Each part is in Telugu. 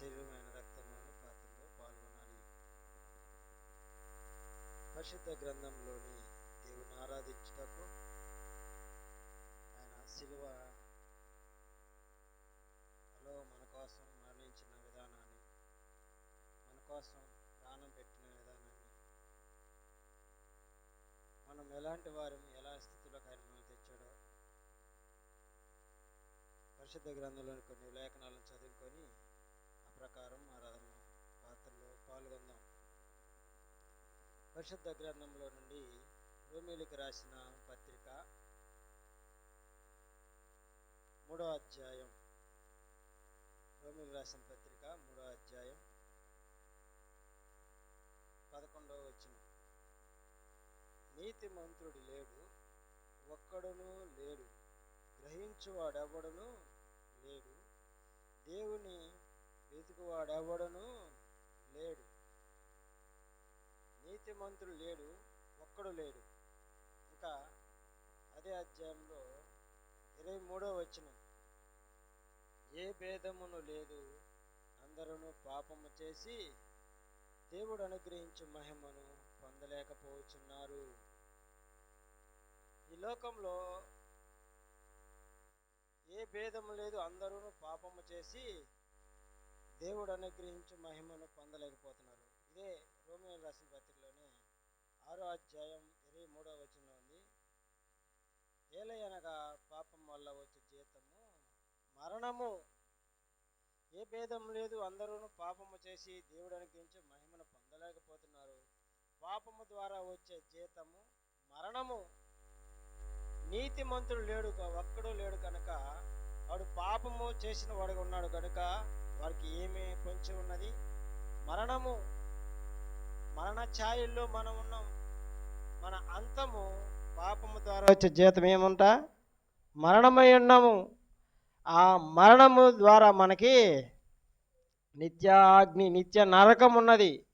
శరీరమైన రక్తమైన పాత్రలో పాల్గొనాలి. పరిశుద్ధ గ్రంథంలోని దేవుని ఆరాధించుటకు ఆయన సిలువలో మన కోసం మరణించిన విధానాన్ని మన కోసం ప్రాణం పెట్టిన విధానాన్ని మనం ఎలాంటి వారిని ఎలా స్థితిలోకి ఆయన మనం తెచ్చాడో పరిశుద్ధ గ్రంథంలోని కొన్ని లేఖనాలను చదువుకొని ప్రకారం ఆరాధన పాత్రలో పాల్గొందాం. పరిశుద్ధ గ్రంథంలో నుండి రోమిలికి రాసిన పత్రిక మూడో అధ్యాయం. రోమిలికి రాసిన పత్రిక మూడో అధ్యాయం పదకొండవ వచ్చిన నీతి మంత్రుడు లేడు ఒక్కడును లేడు గ్రహించువాడెవడను లేడు. దేవుని వెతుకువాడెవడను లేడు. నీతిమంతుడు లేడు ఒక్కడు లేడు. ఇంకా అదే అధ్యాయంలో ఇరవై మూడో వచ్చిన ఏ భేదమును లేదు అందరూ పాపము చేసి దేవుడు అనుగ్రహించు మహిమను పొందలేకపోతున్నారు ఈ లోకంలో ఏ భేదము లేదు అందరూ పాపము చేసి దేవుడు అనుగ్రహించి మహిమను పొందలేకపోతున్నారు. ఇదే రోమియో రాసిన పత్రికలోనే ఆరో అధ్యాయం ఇరవై మూడో వచనంలో ఉంది. ఏలయనగా పాపం వల్ల వచ్చే జీతము మరణము. ఏ భేదం లేదు అందరూ పాపము చేసి దేవుడు అనుగ్రహించి మహిమను పొందలేకపోతున్నారు. పాపము ద్వారా వచ్చే జీతము మరణము. నీతిమంతుడు లేడు ఒక్కడూ ఒక్కడు లేడు కనుక వాడు పాపము చేసిన వాడుగా ఉన్నాడు కనుక వారికి ఏమి పొంచి ఉన్నది? మరణము మరణ ఛాయల్లో మనం ఉన్నాం. మన అంతము పాపము ద్వారా వచ్చే జీతం ఏముంట? మరణమై ఉన్నాము. ఆ మరణము ద్వారా మనకి నిత్యాగ్ని నిత్య నరకం ఉన్నది.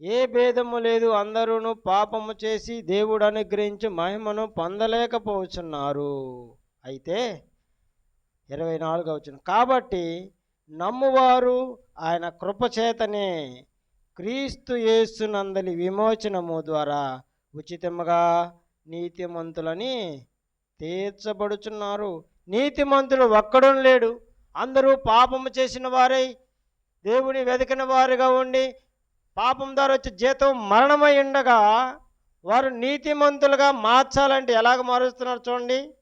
ఏ భేదము లేదు. అందరూ పాపము చేసి దేవుడు అనుగ్రహించి మహిమను పొందలేకపోతున్నారు అయితే ఇరవై నాలుగు వచ్చిన కాబట్టి నమ్మువారు ఆయన కృపచేతనే క్రీస్తు యేసునందలి విమోచనము ద్వారా ఉచితముగా నీతిమంతులని తీర్చబడుచున్నారు. నీతిమంతుడు ఒక్కడం లేడు. అందరూ పాపము చేసిన వారై దేవుని వెతికిన వారుగా ఉండి పాపం ద్వారా వచ్చే జీతం మరణమై ఉండగా వారు నీతిమంతులుగా మార్చాలంటే ఎలాగ మారుస్తున్నారు చూడండి.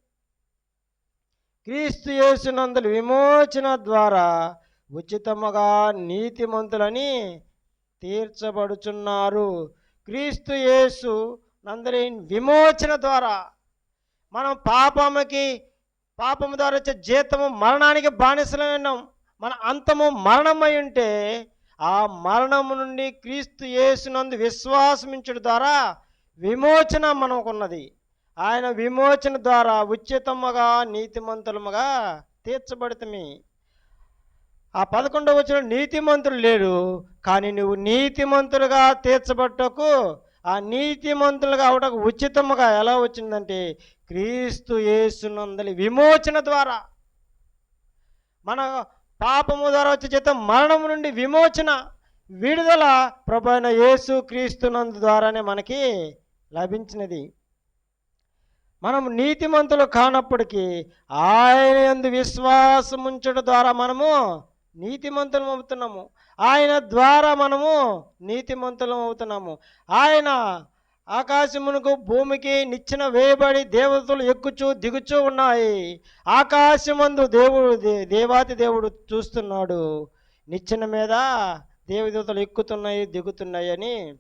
క్రీస్తు యేసునందులు విమోచన ద్వారా ఉచితముగా నీతిమంతులని తీర్చబడుచున్నారు. క్రీస్తు యేసు నందరి విమోచన ద్వారా మనం పాపముకి పాపము ద్వారా వచ్చే జీతము మరణానికి బానిసలై విన్నాం మన అంతము మరణమై ఉంటే ఆ మరణము నుండి క్రీస్తు యేసునందు విశ్వాసమించడం ద్వారా విమోచన మనకున్నది. ఆయన విమోచన ద్వారా ఉచితముగా నీతిమంతులముగా తీర్చబడుతుంది ఆ పదకొండవ వచ్చిన నీతిమంతులు లేడు కానీ నువ్వు నీతిమంతులుగా తీర్చబట్టకు ఆ నీతిమంతులుగా అవటకు ఉచితముగా ఎలా వచ్చిందంటే క్రీస్తు యేసునందలి విమోచన ద్వారా. మన పాపము ద్వారా వచ్చే చేత మరణం నుండి విమోచన విడుదల ప్రభు అయిన యేసు క్రీస్తునందు ద్వారానే మనకి లభించినది. మనం నీతిమంతులు కానప్పటికీ ఆయన ఎందు విశ్వాసం ఉంచడం ద్వారా మనము నీతిమంతులం అవుతున్నాము. ఆయన ద్వారా మనము నీతిమంతులం అవుతున్నాము. ఆయన ఆకాశమునకు భూమికి నిచ్చెన వేయబడి దేవతలు ఎక్కుచూ దిగుచూ ఉన్నాయి. ఆకాశమందు దేవుడు దే- దేవాతి దేవుడు చూస్తున్నాడు. నిచ్చెన మీద దేవదేవతలు ఎక్కుతున్నాయి దిగుతున్నాయి అని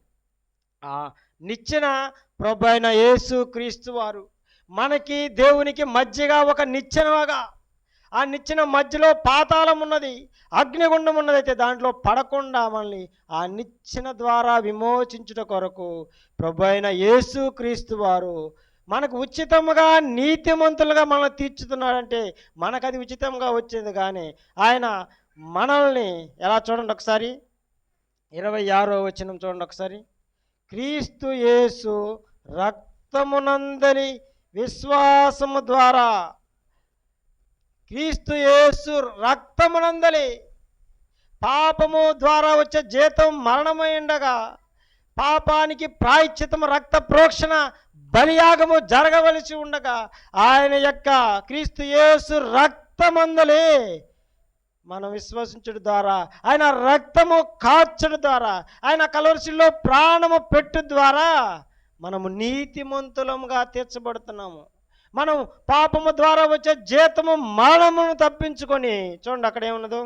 నిచ్చెన ప్రభు అయిన యేసు క్రీస్తు వారు మనకి దేవునికి మధ్యగా ఒక నిచ్చెనగా. ఆ నిచ్చెన మధ్యలో పాతాళం ఉన్నది అగ్నిగుండం ఉన్నది అయితే దాంట్లో పడకుండా మనల్ని ఆ నిచ్చెన ద్వారా విమోచించుట కొరకు ప్రభు అయిన యేసు క్రీస్తు వారు మనకు ఉచితముగా నీతిమంతులుగా మనల్ని తీర్చుతున్నాడంటే మనకు అది ఉచితంగా వచ్చింది కానీ ఆయన మనల్ని ఎలా చూడండి ఒకసారి? ఇరవై ఆరో వచనం చూడండి ఒకసారి. క్రీస్తు యేసు రక్తమునందరి విశ్వాసము ద్వారా క్రీస్తు యేసు రక్తమునందలి పాపము ద్వారా వచ్చే జీతం మరణమై ఉండగా పాపానికి ప్రాయశ్చితం రక్త ప్రోక్షణ బలియాగము జరగవలసి ఉండగా ఆయన యొక్క క్రీస్తు యేసు రక్తమందలి మనం విశ్వసించడం ద్వారా ఆయన రక్తము కాచడం ద్వారా ఆయన కలవరిశిలో ప్రాణము పెట్టు ద్వారా మనము నీతిమంతులముగా తీర్చబడుతున్నాము. మనం పాపము ద్వారా వచ్చే జీతము మరణమును తప్పించుకొని చూడండి అక్కడ ఏమున్నదో?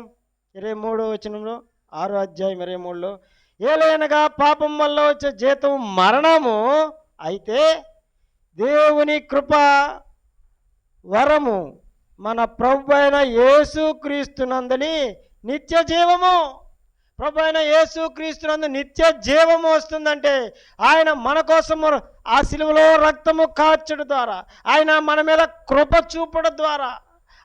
ఇరవై మూడో వచనంలో ఆరో అధ్యాయం ఇరవై మూడులో ఏలైనగా పాపం వల్ల వచ్చే జీతం మరణము అయితే దేవుని కృప వరము మన ప్రభు అయిన యేసు క్రీస్తునందని నిత్య జీవము. ప్రభు ఆయన యేసు క్రీస్తునందు నిత్య జీవము వస్తుందంటే ఆయన మన కోసము ఆ సిలువలో రక్తము కాచడం ద్వారా ఆయన మన మీద కృప చూపడం ద్వారా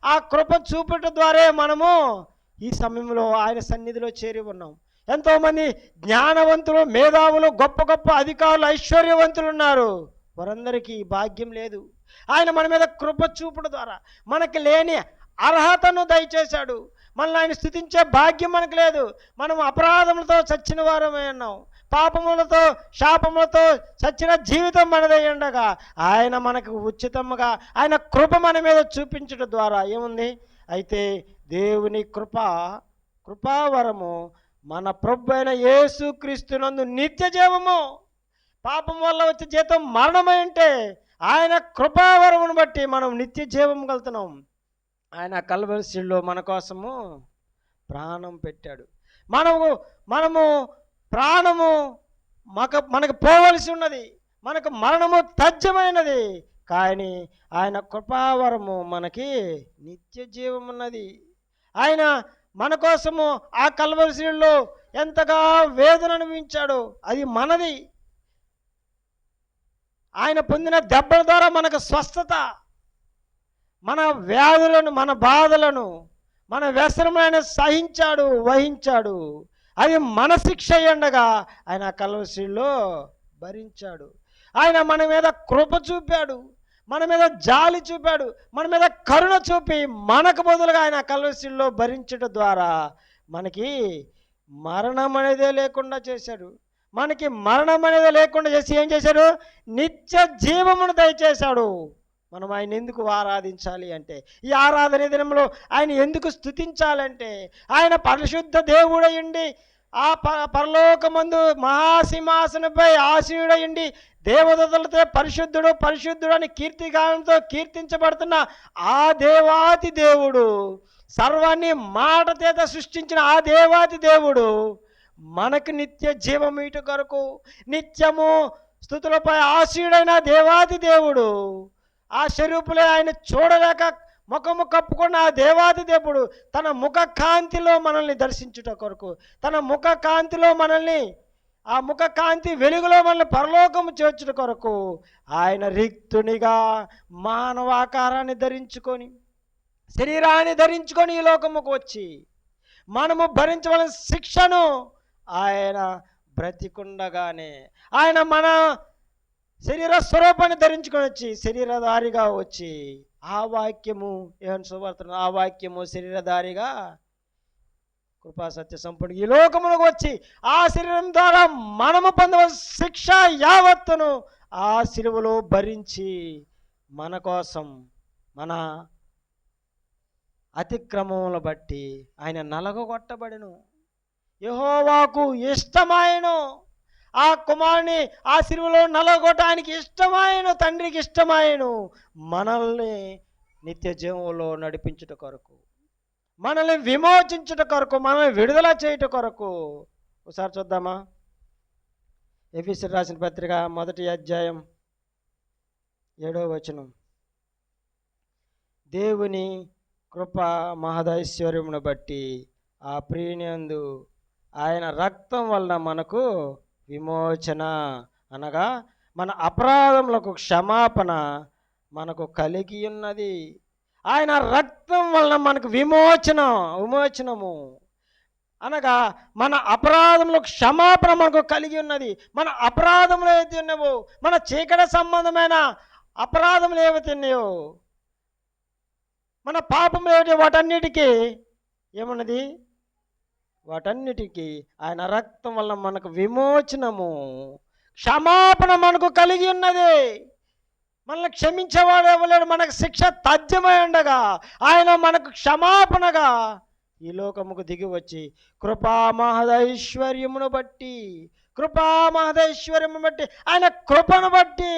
ఆ కృప చూపడం ద్వారా మనము ఈ సమయంలో ఆయన సన్నిధిలో చేరి ఉన్నాం. ఎంతోమంది జ్ఞానవంతులు మేధావులు గొప్ప గొప్ప అధికారులు ఐశ్వర్యవంతులు ఉన్నారు. వారందరికీ భాగ్యం లేదు. ఆయన మన మీద కృప చూపుడు ద్వారా మనకి లేని అర్హతను దయచేశాడు. మనల్ని ఆయన స్థుతించే భాగ్యం మనకు లేదు. మనం అపరాధములతో చచ్చిన వారమే ఉన్నాం. పాపములతో శాపములతో చచ్చిన జీవితం మనదై ఉండగా ఆయన మనకు ఉచితముగా ఆయన కృప మన మీద చూపించడం ద్వారా ఏముంది? అయితే దేవుని కృప కృపావరము మన ప్రభు అయిన యేసు క్రీస్తునందు నిత్య జీవము. పాపం వల్ల వచ్చే జీతం మరణమై ఉంటే ఆయన కృపావరమును బట్టి మనం నిత్య జీవం కలుగుతున్నాం. ఆయన కల్వరిశిలో మన కోసము ప్రాణం పెట్టాడు. మనము మనము ప్రాణము మక మనకు పోవలసి ఉన్నది. మనకు మరణము తథ్యమైనది. కానీ ఆయన కృపావరము మనకి నిత్య జీవం ఉన్నది ఆయన మన కోసము ఆ కల్వరిశిలో ఎంతగా వేదన అనుభవించాడో అది మనది. ఆయన పొందిన దెబ్బల ద్వారా మనకు స్వస్థత. మన వ్యాధులను మన బాధలను మన వ్యసనమైన సహించాడు వహించాడు. అది మన శిక్ష ఎండగా ఆయన కలవశిలో భరించాడు. ఆయన మన మీద కృప చూపాడు మన మీద జాలి చూపాడు మన మీద కరుణ చూపి మనకు బదులుగా ఆయన కలవశిలో భరించడం ద్వారా మనకి మరణం అనేదే లేకుండా చేశాడు. మనకి మరణం అనేది లేకుండా చేసి ఏం చేశాడు? నిత్య జీవమును దయచేశాడు. మనం ఆయన ఎందుకు ఆరాధించాలి అంటే ఈ ఆరాధన దినంలో ఆయన ఎందుకు స్థుతించాలంటే ఆయన పరిశుద్ధ దేవుడయుండి ఆ ప పరలోకమందు మహాసింహాసనపై ఆశీయుడయుండి దేవదతులతో పరిశుద్ధుడు పరిశుద్ధుడు అని కీర్తిగానంతో కీర్తించబడుతున్న ఆ దేవాతి దేవుడు సర్వాన్ని మాట చేత సృష్టించిన ఆ దేవాతి దేవుడు మనకు నిత్య జీవమీటు కొరకు నిత్యము స్థుతులపై ఆశీయుడైన దేవాది దేవుడు. ఆ స్వరూపులే ఆయన చూడలేక ముఖము కప్పుకున్న ఆ దేవాది దేవుడు తన ముఖ కాంతిలో మనల్ని దర్శించుట కొరకు తన ముఖ కాంతిలో మనల్ని ఆ ముఖ కాంతి వెలుగులో మనల్ని పరలోకము చేర్చుట కొరకు ఆయన రిక్తునిగా మానవాకారాన్ని ధరించుకొని శరీరాన్ని ధరించుకొని ఈ లోకముకు వచ్చి మనము భరించవలసిన శిక్షను ఆయన బ్రతికుండగానే ఆయన మన శరీర స్వరూపాన్ని ధరించుకొని వచ్చి శరీరధారిగా వచ్చి ఆ వాక్యము ఏమని సువార్తను ఆ వాక్యము శరీరధారిగా కృపా సత్య సంపూర్ణ ఈ లోకమునకు వచ్చి ఆ శరీరం ద్వారా మనము పొందవలసిన శిక్ష యావత్తును ఆ శిలువలో భరించి మన కోసం మన అతిక్రమములు బట్టి ఆయన నలగొట్టబడిను యహోవాకు ఇష్టమాయను. ఆ కుమారుని ఆ సిరువులో నలగొట్టడానికి ఇష్టమాయను తండ్రికి ఇష్టమాయను మనల్ని నిత్య జీవంలో నడిపించుట కొరకు మనల్ని విమోచించుట కొరకు మనల్ని విడుదల చేయుట కొరకు. ఒకసారి చూద్దామా? ఎఫీసీ రాసిన పత్రిక మొదటి అధ్యాయం ఏడో వచనం. దేవుని కృప మహదైశ్వర్యమును బట్టి ఆ ప్రియునందు ఆయన రక్తం వలన మనకు విమోచన అనగా మన అపరాధములకు క్షమాపణ మనకు కలిగి ఉన్నది. ఆయన రక్తం వలన మనకు విమోచన విమోచనము. అనగా మన అపరాధములకు క్షమాపణ మనకు కలిగి ఉన్నది. మన అపరాధములు ఏవైతే ఉన్నావో మన చీకటి సంబంధమైన అపరాధములు ఏవైతే ఉన్నాయో మన పాపములు ఏమిటి వాటన్నిటికీ ఏమున్నది? వాటన్నిటికీ ఆయన రక్తం వల్ల మనకు విమోచనము క్షమాపణ మనకు కలిగి ఉన్నది. మనల్ని క్షమించేవాడు ఇవ్వలేడు మనకు శిక్ష తథ్యమై ఉండగా ఆయన మనకు క్షమాపణగా ఈ లోకముకు దిగి వచ్చి కృపామహదైశ్వర్యమును బట్టి కృపామహదైశ్వర్యమును బట్టి ఆయన కృపను బట్టి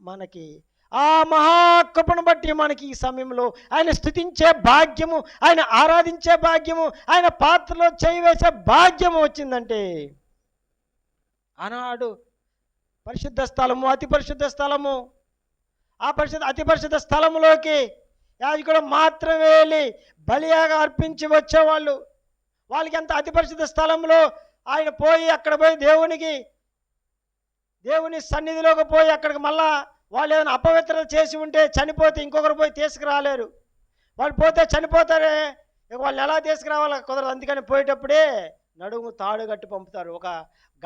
మనకి ఆ మహాకృపను బట్టి మనకి ఈ సమయంలో ఆయన స్థుతించే భాగ్యము ఆయన ఆరాధించే భాగ్యము ఆయన పాత్రలో చేయి వేసే భాగ్యము వచ్చిందంటే ఆనాడు పరిశుద్ధ స్థలము అతి పరిశుద్ధ స్థలము. ఆ పరిశుద్ధ అతి పరిశుద్ధ స్థలములోకి యాజకుడు మాత్రమే వెళ్ళి బలియాగా అర్పించి వచ్చేవాళ్ళు. వాళ్ళకి ఎంత అతి పరిశుద్ధ స్థలంలో ఆయన పోయి అక్కడ పోయి దేవునికి దేవుని సన్నిధిలోకి పోయి అక్కడికి మళ్ళా వాళ్ళు ఏమైనా అపవిత్రత చేసి ఉంటే చనిపోతే ఇంకొకరు పోయి తీసుకురాలేరు. వాళ్ళు పోతే చనిపోతారే. ఇక వాళ్ళు ఎలా తీసుకురావాలో కుదరదు. అందుకని పోయేటప్పుడే నడుము తాడు కట్టి పంపుతారు. ఒక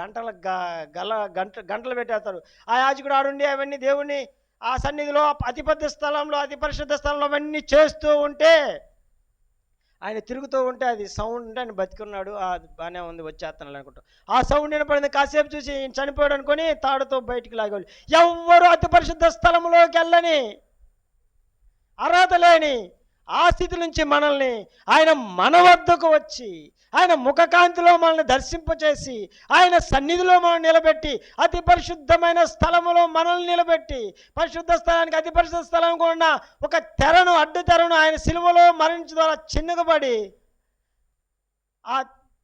గంటల గ- గల గంట గంటలు పెట్టేస్తారు. ఆ యాజకుడు ఆడుండి అవన్నీ దేవుణ్ణి ఆ సన్నిధిలో అతి పెద్ద స్థలంలో అతి పరిశుద్ధ స్థలంలో అవన్నీ చేస్తూ ఉంటే ఆయన తిరుగుతూ ఉంటే అది సౌండ్ అంటే ఆయన బతికున్నాడు ఆ బాగానే ఉంది వచ్చేస్తున్నాడు అనుకుంటాం. ఆ సౌండ్ వినపడింది కాసేపు చూసి చనిపోయాడు అనుకొని తాడుతో బయటికి లాగేవాళ్ళు. ఎవ్వరు అతి పరిశుద్ధ స్థలంలోకి వెళ్ళని అర్హత లేని ఆ స్థితి నుంచి మనల్ని ఆయన మన వద్దకు వచ్చి ఆయన ముఖకాంతిలో మనల్ని దర్శింపచేసి ఆయన సన్నిధిలో మనం నిలబెట్టి అతి పరిశుద్ధమైన స్థలములో మనల్ని నిలబెట్టి పరిశుద్ధ స్థలానికి అతి పరిశుద్ధ స్థలం కూడా ఒక తెరను అడ్డు తెరను ఆయన సిలువలో మరణించడం ద్వారా చిన్నగబడి ఆ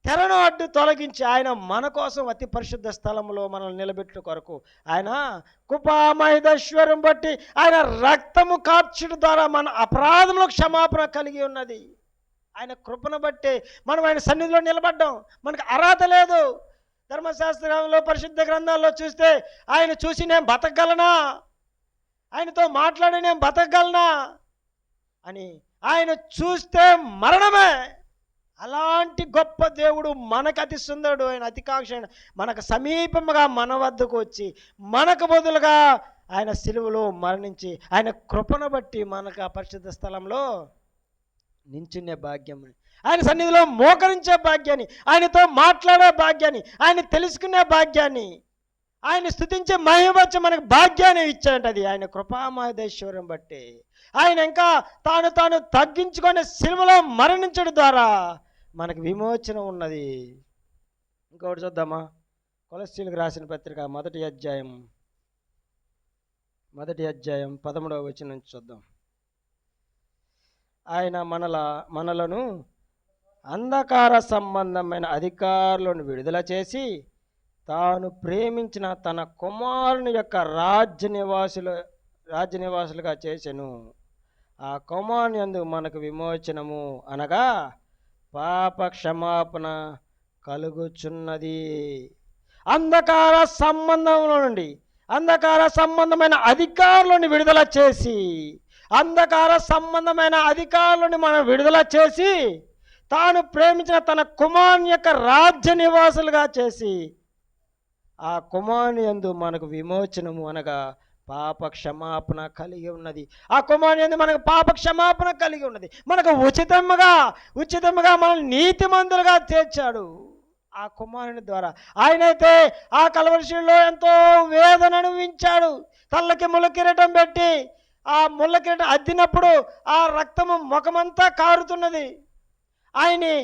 తెరను అడ్డు తొలగించి ఆయన మన కోసం అతి పరిశుద్ధ స్థలంలో మనల్ని నిలబెట్టు కొరకు ఆయన కుపామహిదశ్వరం బట్టి ఆయన రక్తము కార్చుడు ద్వారా మన అపరాధంలో క్షమాపణ కలిగి ఉన్నది. ఆయన కృపను బట్టి మనం ఆయన సన్నిధిలో నిలబడ్డాం. మనకు అర్హత లేదు. ధర్మశాస్త్రంలో పరిశుద్ధ గ్రంథాల్లో చూస్తే ఆయన చూసి నేను బతకగలనా? ఆయనతో మాట్లాడి నేను బతకగలనా? అని ఆయన చూస్తే మరణమే. అలాంటి గొప్ప దేవుడు మనకు అతి సుందరుడు ఆయన అతికాక్షణ మనకు సమీపముగా మన వద్దకు వచ్చి మనకు బదులుగా ఆయన సిలువలో మరణించి ఆయన కృపను బట్టి మనకు ఆ పరిశుద్ధ స్థలంలో నించునే భాగ్యం ఆయన సన్నిధిలో మోకరించే భాగ్యాన్ని ఆయనతో మాట్లాడే భాగ్యాన్ని ఆయన తెలుసుకునే భాగ్యాన్ని ఆయన స్థుతించే మహిమచ్చ మనకు భాగ్యాన్ని ఇచ్చాడంటది ఆయన కృపామహదేశ్వరం బట్టి. ఆయన ఇంకా తాను తాను తగ్గించుకొని సినిమలో మరణించడం ద్వారా మనకు విమోచన ఉన్నది. ఇంకొకటి చూద్దామా? కొలస్ట్రీలకు రాసిన పత్రిక మొదటి అధ్యాయం మొదటి అధ్యాయం పదమూడవ వచ్చిన నుంచి చూద్దాం. ఆయన మనల మనలను అంధకార సంబంధమైన అధికారులను విడుదల చేసి తాను ప్రేమించిన తన కుమారుని యొక్క రాజ్య నివాసులు రాజ్య నివాసులుగా చేసెను. ఆ కుమారుని యందు మనకు విమోచనము అనగా పాప క్షమాపణ కలుగుచున్నది. అంధకార సంబంధంలో నుండి అంధకార సంబంధమైన అధికారులను విడుదల చేసి అంధకార సంబంధమైన అధికారులను మనం విడుదల చేసి తాను ప్రేమించిన తన కుమారుని యొక్క రాజ్య నివాసులుగా చేసి ఆ కుమారుని యందు మనకు విమోచనము అనగా పాప క్షమాపణ కలిగి ఉన్నది. ఆ కుమారుని యందు మనకు పాప క్షమాపణ కలిగి ఉన్నది. మనకు ఉచితముగా ఉచితముగా మనల్ని నీతిమంతులుగా తీర్చాడు ఆ కుమారుని ద్వారా. ఆయనైతే ఆ కలవరిశిలో ఎంతో వేదన అనుభవించాడు తల్లకి ముళ్ళ కిరీటం పెట్టి ఆ ముళ్ళ కిరీటం అద్దినప్పుడు ఆ రక్తము ముఖమంతా కారుతున్నది. ఆయన్ని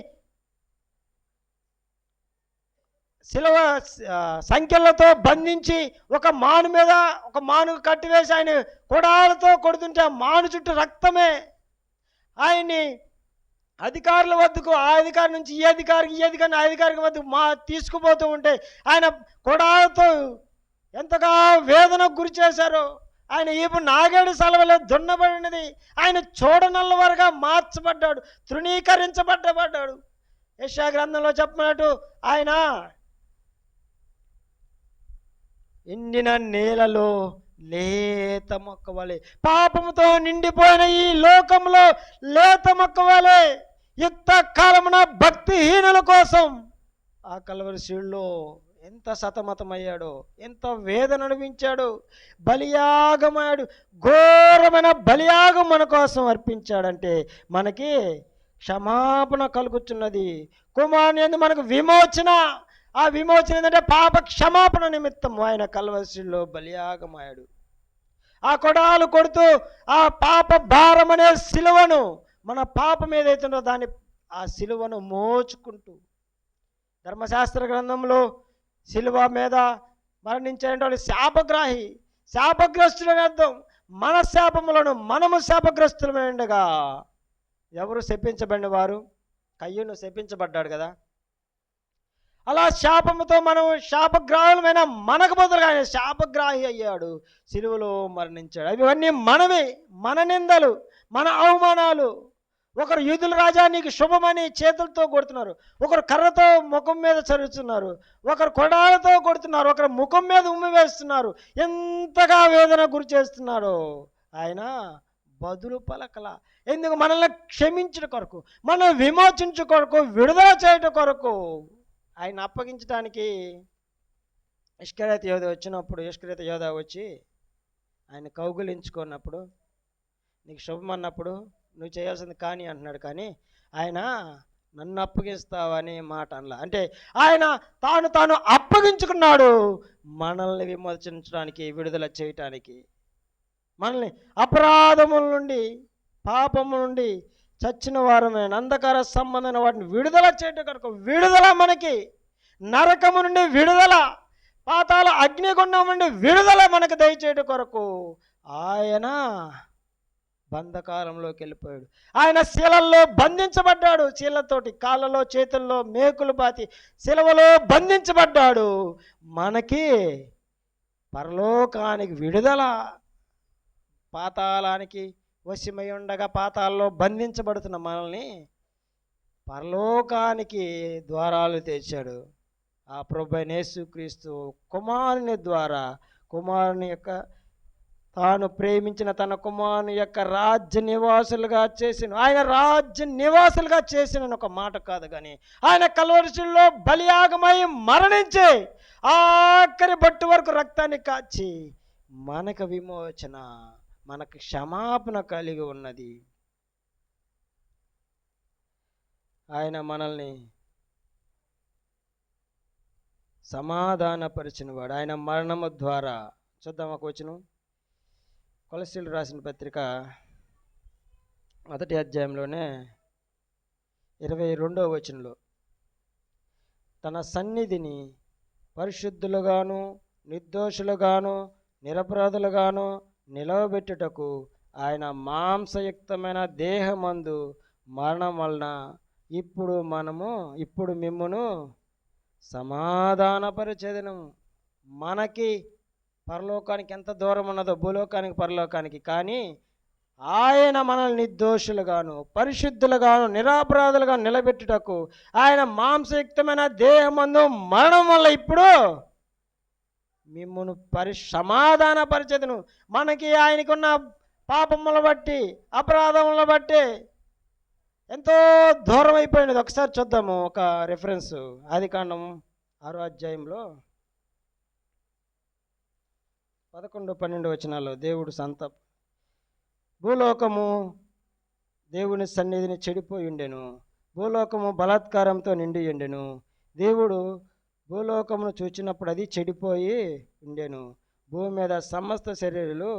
శిలవ సంఖ్యలతో బంధించి ఒక మాను మీద ఒక మాను కట్టివేసి ఆయన కొడాలతో కొడుతుంటే ఆ మాను చుట్టూ రక్తమే. ఆయన్ని అధికారుల వద్దకు ఆ అధికారి నుంచి ఈ అధికారికి ఈ అధికారి ఆ అధికారికి వద్దకు మా తీసుకుపోతూ ఉంటే ఆయన కొడాలతో ఎంతగా వేదనకు గురి చేశారో. ఆయన ఈపు నాగేడు సెలవులో దున్నబడినది. ఆయన చూడనల్లవారుగా మార్చబడ్డాడు తృణీకరించబడ్డబడ్డాడు యశా గ్రంథంలో చెప్పినట్టు ఆయన ఎండిన నేలలో లేత మొక్క వలె. పాపముతో నిండిపోయిన ఈ లోకంలో లేత మొక్క వలె యుక్త కాలమున భక్తిహీనుల కోసం ఆ కలవరి శివుడులో ఎంత సతమతమయ్యాడో ఎంత వేదన అనిపించాడు బలియాగమయ్యాడు ఘోరమైన బలియాగం మన కోసం అర్పించాడంటే మనకి క్షమాపణ కలుగుచున్నది. కుమారుని ఎందు మనకు విమోచన ఆ విమోచన ఏంటంటే పాప క్షమాపణ నిమిత్తం ఆయన కల్వసిలో బలియాగమాయాడు. ఆ కొడాలు కొడుతూ ఆ పాప భారం అనే సిలువను మన పాపం ఏదైతుందో దాన్ని ఆ సిలువను మోచుకుంటూ ధర్మశాస్త్ర గ్రంథంలో సిలువ మీద మరణించేటువంటి శాపగ్రాహి శాపగ్రస్తుడని అర్థం. మన శాపములను మనము శాపగ్రస్తులమే ఉండగా ఎవరు శపించబడిన వారు కయ్యను శపించబడ్డాడు కదా. అలా శాపముతో మనం శాపగ్రాహులమైన మనకు బదులుగా ఆయన శాపగ్రాహి అయ్యాడు. సిలువలో మరణించాడు. ఇవన్నీ మనమే మన నిందలు మన అవమానాలు. ఒకరు యూదుల రాజా నీకు శుభమని చేతులతో కొడుతున్నారు. ఒకరు కర్రతో ముఖం మీద చరుస్తున్నారు ఒకరు కొడాలతో కొడుతున్నారు. ఒకరు ముఖం మీద ఉమ్మి వేస్తున్నారు. ఎంతగా వేదన గురి చేస్తున్నారో ఆయన బదులు పలకల. ఎందుకు? మనల్ని క్షమించట కొరకు మనం విమోచించు కొరకు విడుదల చేయట కొరకు. ఆయన అప్పగించడానికి ఇష్కరేత యోధ వచ్చినప్పుడు ఇష్కరేత యోధ వచ్చి ఆయన కౌగులించుకున్నప్పుడు నీకు శుభం అన్నప్పుడు నువ్వు చేయాల్సింది కానీ అంటున్నాడు. కానీ ఆయన నన్ను అప్పగిస్తావని మాట అనలా. అంటే ఆయన తాను తాను అప్పగించుకున్నాడు మనల్ని విమోచించడానికి విడుదల చేయటానికి. మనల్ని అపరాధముల నుండి పాపము నుండి చచ్చిన వారమైన అంధకార సంబంధమైన వాటిని విడుదల చేయటం కొరకు విడుదల మనకి. నరకము నుండి విడుదల పాతాల అగ్నిగుండం నుండి విడుదల మనకు దయచేయట కొరకు ఆయన బంధకాలంలోకి వెళ్ళిపోయాడు. ఆయన శిలల్లో బంధించబడ్డాడు. శీలతోటి కాళ్ళలో చేతుల్లో మేకులు బాతి శిలవలో బంధించబడ్డాడు. మనకి పరలోకానికి విడుదల పాతాళానికి వశమై ఉండగా పాతాల్లో బంధించబడుతున్న మనల్ని పరలోకానికి ద్వారాలు తెచ్చాడు ఆ ప్రభు యేసుక్రీస్తు కుమారుని ద్వారా కుమారుని యొక్క తాను ప్రేమించిన తన కుమారుని యొక్క రాజ్య నివాసులుగా చేసిన ఆయన రాజ్య నివాసులుగా చేసిన ఒక మాట కాదు కానీ ఆయన కలవరిశుల్లో బలియాగమై మరణించి ఆఖరి బట్టు వరకు రక్తాన్ని కాచి మనకు విమోచన మనకు క్షమాపణ కలిగి ఉన్నది. ఆయన మనల్ని సమాధానపరిచినవాడు. ఆయన మరణము ద్వారా చూద్దాం ఒక వచ్చిన కొలసీలు రాసిన పత్రిక మొదటి అధ్యాయంలోనే ఇరవై రెండవ వచనంలో తన సన్నిధిని పరిశుద్ధులుగాను నిర్దోషులుగాను నిరపరాధులుగాను నిలవబెట్టుటకు ఆయన మాంసయుక్తమైన దేహమందు మరణం వలన ఇప్పుడు మనము ఇప్పుడు మిమ్మును సమాధానపరిచేదను. మనకి పరలోకానికి ఎంత దూరం ఉన్నదో భూలోకానికి పరలోకానికి కానీ ఆయన మనల్ని నిర్దోషులుగాను పరిశుద్ధులుగాను నిరాపరాధులుగా నిలబెట్టుటకు ఆయన మాంసయుక్తమైన దేహమందు మరణం వల్ల ఇప్పుడు మిమ్మును పరి సమాధానపరిచేదను మనకి ఆయనకున్న పాపముల బట్టి అపరాధముల బట్టి ఎంతో దూరం అయిపోయినది ఒకసారి చూద్దాము ఒక రెఫరెన్స్ ఆది కాండం ఆరో అధ్యాయంలో పదకొండు పన్నెండు వచనాలు దేవుడు సంత భూలోకము దేవుని సన్నిధిని చెడిపోయి ఉండెను భూలోకము బలాత్కారంతో నిండి ఉండెను దేవుడు భూలోకమును చూచినప్పుడు అది చెడిపోయి ఉండెను. భూమి మీద సమస్త శరీరులు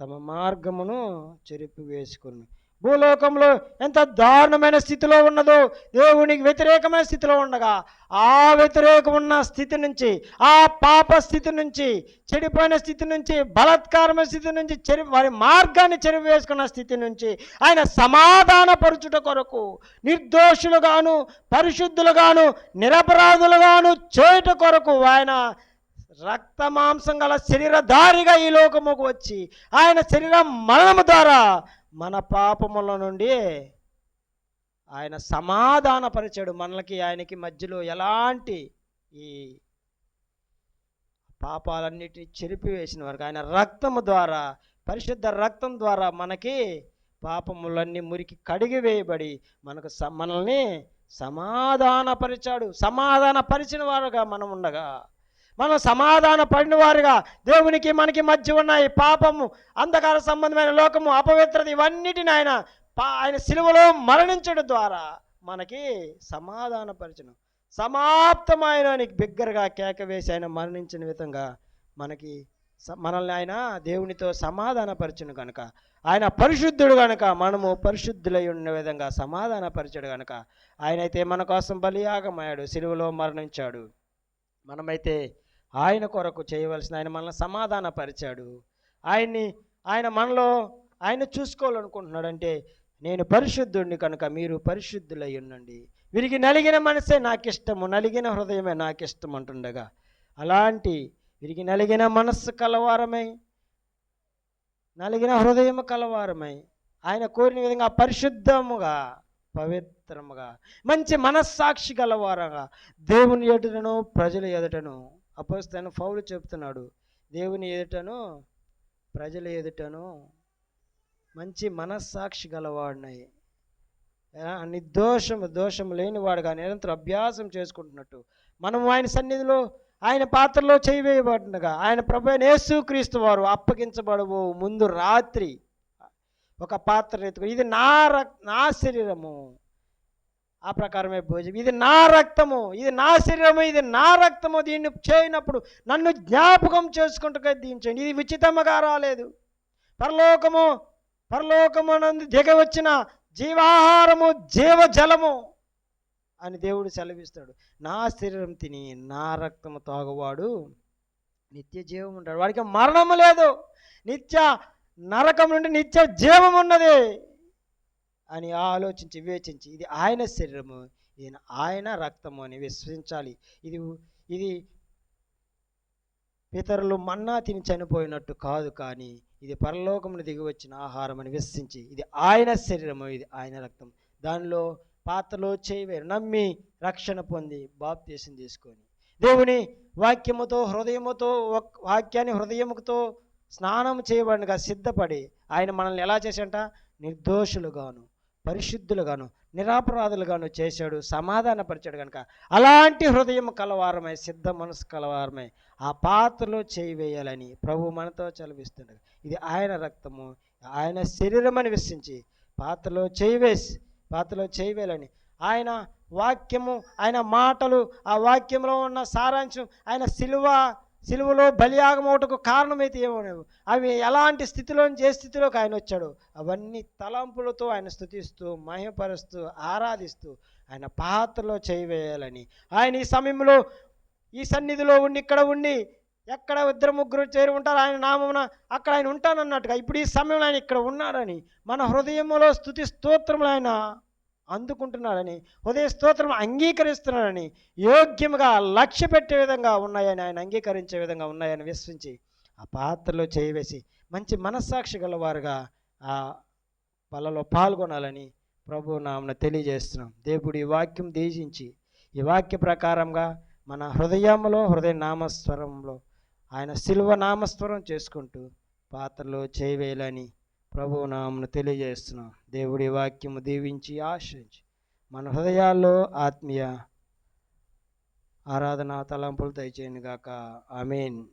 తమ మార్గమును చెరిపి వేసుకుని భూలోకంలో ఎంత దారుణమైన స్థితిలో ఉన్నదో దేవునికి వ్యతిరేకమైన స్థితిలో ఉండగా ఆ వ్యతిరేకం ఉన్న స్థితి నుంచి ఆ పాప స్థితి నుంచి చెడిపోయిన స్థితి నుంచి బలాత్కారమైన స్థితి నుంచి చెరి వారి మార్గాన్ని చెరివేసుకున్న స్థితి నుంచి ఆయన సమాధానపరుచుట కొరకు నిర్దోషులుగాను పరిశుద్ధులుగాను నిరపరాధులుగాను చేయుట కొరకు ఆయన రక్త మాంసం గల శరీరధారిగా ఈ లోకముకు వచ్చి ఆయన శరీర మరణము ద్వారా మన పాపముల నుండి ఆయన సమాధానపరిచాడు. మనలకి ఆయనకి మధ్యలో ఎలాంటి ఈ పాపాలన్నిటిని చెరిపివేసిన వరకు ఆయన రక్తము ద్వారా పరిశుద్ధ రక్తం ద్వారా మనకి పాపములన్నీ మురికి కడిగి వేయబడి మనకు స- మనల్ని సమాధానపరిచాడు. సమాధానపరిచిన వారుగా మనం ఉండగా మనం సమాధాన పడిన వారుగా దేవునికి మనకి మధ్య ఉన్నాయి. పాపము అంధకార సంబంధమైన లోకము అపవిత్రత ఇవన్నిటిని ఆయన పా- ఆయన సిలువలో మరణించడం ద్వారా మనకి సమాధానపరచను. సమాప్తమైన నీకు బిగ్గరగా కేక వేసి ఆయన మరణించిన విధంగా మనకి మనల్ని ఆయన దేవునితో సమాధానపరచును కనుక ఆయన పరిశుద్ధుడు కనుక మనము పరిశుద్ధులై ఉన్న విధంగా సమాధానపరచడు కనుక ఆయనైతే మన కోసం బలియాగమయ్యాడు సిలువలో మరణించాడు. మనమైతే ఆయన కొరకు చేయవలసిన ఆయన మనల్ని సమాధానపరిచాడు. ఆయన్ని ఆయన మనలో ఆయన చూసుకోవాలనుకుంటున్నాడంటే నేను పరిశుద్ధుడిని కనుక మీరు పరిశుద్ధులై ఉండండి. వీరికి నలిగిన మనసే నాకు ఇష్టము నలిగిన హృదయమే నాకు ఇష్టం అంటుండగా అలాంటి వీరికి నలిగిన మనస్సు కలవారమై నలిగిన హృదయం కలవారమై ఆయన కోరిన విధంగా పరిశుద్ధముగా పవిత్రముగా మంచి మనస్సాక్షి గలవారగా దేవుని ఎదుటను ప్రజల ఎదుటను అపోస్తైన ఫౌలు చెప్తున్నాడు దేవుని ఎదుటను ప్రజల ఎదుటను మంచి మనస్సాక్షి గలవాడినాయి నిర్దోషము దోషం లేనివాడుగా నిరంతరం అభ్యాసం చేసుకుంటున్నట్టు. మనం ఆయన సన్నిధిలో ఆయన పాత్రలో చేయవేయబడినగా ఆయన ప్రభు యేసుక్రీస్తు వారు అప్పగించబడవు. ముందు రాత్రి ఒక పాత్ర ఎత్తుకుని ఇది నా రక్ నా శరీరము. ఆ ప్రకారమే భోజనం. ఇది నా రక్తము ఇది నా శరీరము ఇది నా రక్తము. దీన్ని చేయనప్పుడు నన్ను జ్ఞాపకం చేసుకుంటూ దీంచండి ఇది ఉచితముగా రాలేదు. పరలోకము పరలోకమునందు దిగవచ్చిన జీవాహారము జీవజలము అని దేవుడు సెలవిస్తాడు. నా శరీరం తిని నా రక్తము తాగువాడు నిత్య జీవం ఉంటాడు. వాడికి మరణము లేదు. నిత్య నరకం నుండి నిత్య జీవం ఉన్నది. అని ఆలోచించి వివేచించి ఇది ఆయన శరీరము ఇది ఆయన రక్తము అని విశ్వసించాలి. ఇది ఇది పితరులు మన్నా తిని చనిపోయినట్టు కాదు కానీ ఇది పరలోకమును దిగి వచ్చిన ఆహారం అని విశ్వసించి ఇది ఆయన శరీరము ఇది ఆయన రక్తం. దానిలో పాత్రలో చేయవేరు నమ్మి రక్షణ పొంది బాప్తీసం తీసుకొని. దేవుని వాక్యముతో హృదయముతో వాక్యాన్ని హృదయముతో స్నానం చేయబడినగా సిద్ధపడి ఆయన మనల్ని ఎలా చేశాడంట? నిర్దోషులుగాను. పరిశుద్ధులుగాను నిరాపరాధులుగాను చేశాడు సమాధానపరిచాడు కనుక అలాంటి హృదయం కలవారమై సిద్ధ మనసు కలవారమై ఆ పాత్రలో చేయి వేయాలని ప్రభు మనతో చలవిస్తున్నాడు ఇది ఆయన రక్తము ఆయన శరీరం అని విశ్వించి పాత్రలో చేయి వేసి పాత్రలో చేయి వేయాలని ఆయన వాక్యము ఆయన మాటలు ఆ వాక్యంలో ఉన్న సారాంశం ఆయన సిలువ సిలువలో బలియాగమోటకు కారణమైతే ఏమో అవి ఎలాంటి స్థితిలో నుంచి ఏ స్థితిలోకి ఆయన వచ్చాడు అవన్నీ తలంపులతో ఆయన స్థుతిస్తూ మహిమపరుస్తూ ఆరాధిస్తూ ఆయన పాత్రలో చేయవేయాలని. ఆయన ఈ సమయంలో ఈ సన్నిధిలో ఉండి ఇక్కడ ఉండి ఎక్కడ ఇద్దరు ముగ్గురు చేరి ఉంటారు ఆయన నామమున అక్కడ ఆయన ఉంటానన్నట్టుగా ఇప్పుడు ఈ సమయంలో ఆయన ఇక్కడ ఉన్నాడని మన హృదయంలో స్థుతి స్తోత్రములు ఆయన అందుకుంటున్నాడని హృదయ స్తోత్రం అంగీకరిస్తున్నాడని యోగ్యముగా లక్ష్య పెట్టే విధంగా ఉన్నాయని ఆయన అంగీకరించే విధంగా ఉన్నాయని విశ్వించి ఆ పాత్రలో చేయవేసి మంచి మనస్సాక్షి గలవారుగా ఆ పలలో పాల్గొనాలని ప్రభు నామను తెలియజేస్తున్నాం. దేవుడి ఈ వాక్యం దేశించి ఈ వాక్య ప్రకారంగా మన హృదయంలో హృదయ నామస్వరంలో ఆయన శిలువ నామస్వరం చేసుకుంటూ పాత్రలో చేయవేయాలని ప్రభు నామను తెలియజేస్తున్నాం. దేవుడి వాక్యము దీవించి ఆశ్రయించి. మన హృదయాల్లో ఆత్మీయ ఆరాధన తలంపులు దయచేయను గాక ఆమెన్.